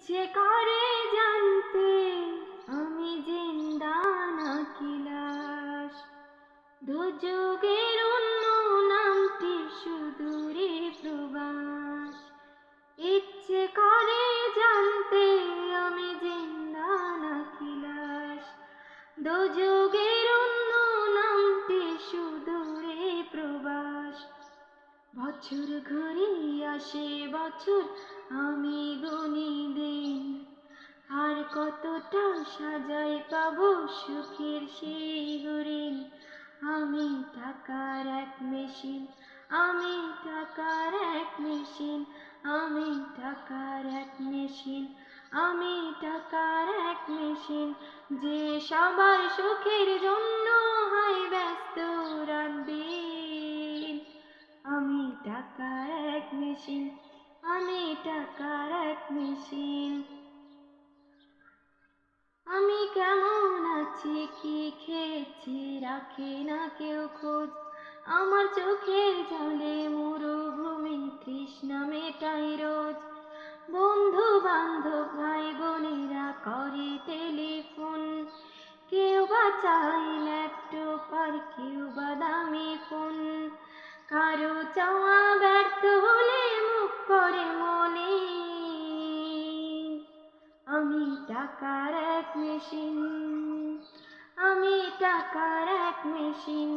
ইচ্ছে করে জানতে আমি জিন্দা নাকি লাশ। দুযোগের অন্য নামটি সুদূরে প্রবাস। ইচ্ছে করে জানতে আমি জিন্দা নাকি লাশ। দুযোগের অন্য নামটি সুদূরে প্রবাস। বছর ঘুরে আসে বছর আমি গুনি দিন, আর কতটা সাজাই পাবো সুখের সেই হরিণ আমি টাকার এক মেশিন, আমি টাকার এক মেশিন, আমি টাকার এক মেশিন, আমি টাকার এক মেশিন। যে সবার সুখের জন্য হয় ব্যস্ত দিন আমি টাকার এক মেশিন। আমি টাকার এক মেশিন আমি কেমন আছি, কি খেয়েছি, রাখে না কেউ খোঁজ। আমার চোখের জলে মরুভূমি তৃষ্ণা মেটাই রোজ। বন্ধু বান্ধব ভাই বোনেরা করে টেলিফোন। কেউ বা চাই ল্যাপটপ আর কেউ বা দামি ফোন। কারও চাওয়া টাকার এক মেশিন, আমি টাকার এক মেশিন।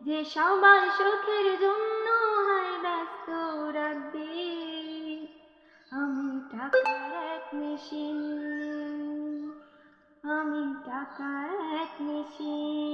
যে সবার সুখের জন্য হয় ব্যস্ত রাখবে, আমি টাকার এক মেশিন, আমি টাকার এক মেশিন।